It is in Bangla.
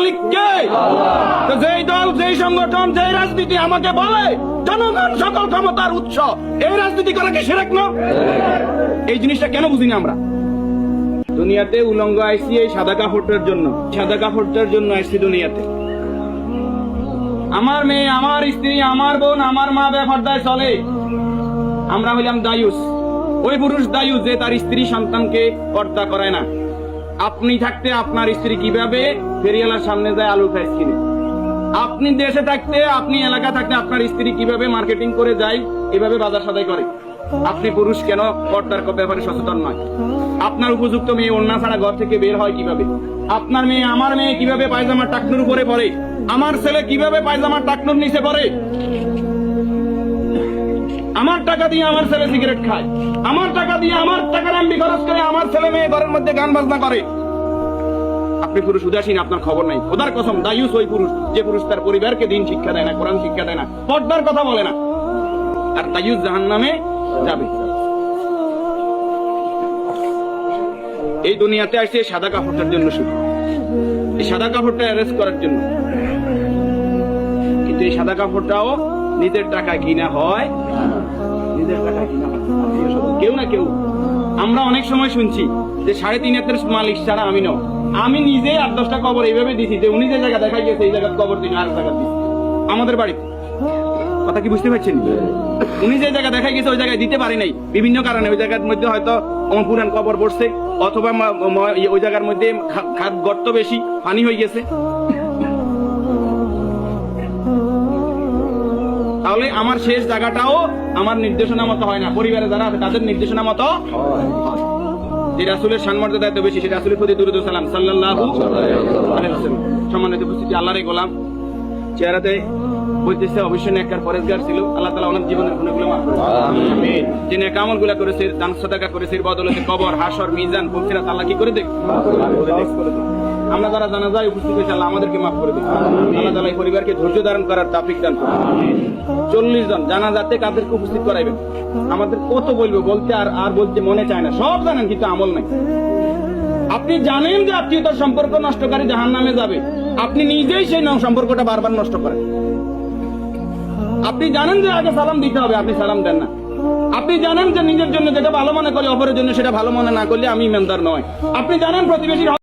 মালিক কে যেই দল, যেই সংগঠন, যেই রাজনীতি আমাকে বলে, জনগণ সকল ক্ষমতার উৎস। এই রাজনীতি করা কি সেরেক না? এই জিনিসটা কেন বুঝি না আমরা? দুনিয়াতে উলঙ্গ আইসি এই সাদা কাপড়টার জন্য। সাদা কাপড়টার জন্য আইসি দুনিয়াতে। আমার মেয়ে, আমার স্ত্রী, আমার বোন, আমার মা ব্যাপারদায় চলে। আমরা হইলাম দায়ুস। ওই পুরুষ দায়ুস যে তার স্ত্রী সন্তানকে পর্দা করায় না। আপনি থাকতে আপনার স্ত্রী কীভাবে ফেরিয়ালার সামনে যায় আলু ফ্রাইস কিনে। আপনি দেশে থাকতে, আপনি এলাকা থাকতে আপনার স্ত্রী কীভাবে মার্কেটিং করে যায়, এভাবে বাজার সদাই করে। আপনি পুরুষ কেন? পর্দার ব্যাপারে সচেতন নয়। আপনার উপযুক্ত মেয়ে অন্য ছাড়া ঘর থেকে বের হয় কীভাবে? আপনার মেয়ে, আমার মেয়ে কীভাবে পায়জামার টাকনুর উপরে পড়ে? আমার ছেলে কীভাবে পায়জামার টাকনুর নিচে পড়ে? আমার টাকা দিয়ে আমার ছেলে সিগারেট খায়। আমার টাকা দিয়ে আমার টাকার আম্বি খরচ করে আমার ছেলে মেয়ে ঘরের মধ্যে গান বাজনা করে। আপনি পুরুষ উদাসীন, আপনার খবর নাই। খোদার কসম দায়ুস ওই পুরুষ, যে পুরুষ তার পরিবারকে দিন শিক্ষা দেয় না, কোরআন শিক্ষা দেয় না, পর্দার কথা বলে না। আর দায়ুস জাহান নামে যাবে। এই দুনিয়াতে আসছে সাদা কাপড়টার জন্য শুধু। এই সাদা কাপড়টা অ্যারেস্ট করার জন্য। কিন্তু এই সাদা কাপড়টাও নিজের টাকা কিনা হয়। নিজের টাকায় কিনা হয়। কেউ না কেউ আমরা অনেক সময় শুনছি যে সাড়ে তিন হাতের মালিক ছাড়া আমি নয় আমি নিজে আট দশটা কবর এইভাবে দিছি যে উনি যে জায়গা দেখাই গেছে, এই জায়গায় কবর দিন আর জায়গা দিচ্ছি আমাদের বাড়িতে কথা কি বুঝতে পারছেন? উনি যে জায়গা দেখা গেছে, ওই জায়গায় দিতে পারি নাই। বিভিন্ন কারণে ওই জায়গার মধ্যে হয়তো পুরান কবর পড়ছে, অথবা ওই জায়গার মধ্যে গর্ত বেশি, পানি হয়ে গেছে। তাহলে আমার শেষ জায়গাটাও আমার নির্দেশনা মতো হয় না। পরিবারে যারা আছে, তাদের নির্দেশনা মতো যে রাসুলের সম্মর্যাদা এত বেশি, সে রাসুলের প্রতি দুরুদ সালাম। ওয়াসাল্লাম। সম্মানিত উপস্থিতি আল্লাহরে গোলাম। চেহারাতে বলতেছে অবশ্যই নেককার পরেজগার ছিল। আল্লাহ তালা ওনার জীবনের গুণাগুলো মাফ আমিন। যে নেক আমলগুলো করেছে দান সাদাকা করেছে বদলতে কবর হাসর মিজান ফুলসিরাত আল্লাহ কি করে দেখ আমরা যারা জানা যায় উপস্থিত হয়েছে আল্লাহ আমাদেরকে মাফ করে দিন আল্লাহ এই পরিবারকে ধৈর্য ধারণ করার তাফিক দান চল্লিশ জন জানা যাতে কাদেরকে উপস্থিত করাইবেন? আমাদের কত বলব? বলতে আর আর বলতে মনে চায় না। সব জানেন কিন্তু আমল নাই। আপনি জানেন যে আত্মীয়তার সম্পর্ক নষ্টকারী জাহান নামে যাবে। আপনি নিজেই সেই সম্পর্কটা বারবার নষ্ট করেন। আপনি জানেন যে আগে সালাম দিতে হবে, আপনি সালাম দেন না। আপনি জানেন যে নিজের জন্য যেটা ভালো মনে করে, অপরের জন্য সেটা ভালো মনে না করলে আমি ইমানদার নয়। আপনি জানেন প্রতিবেশীর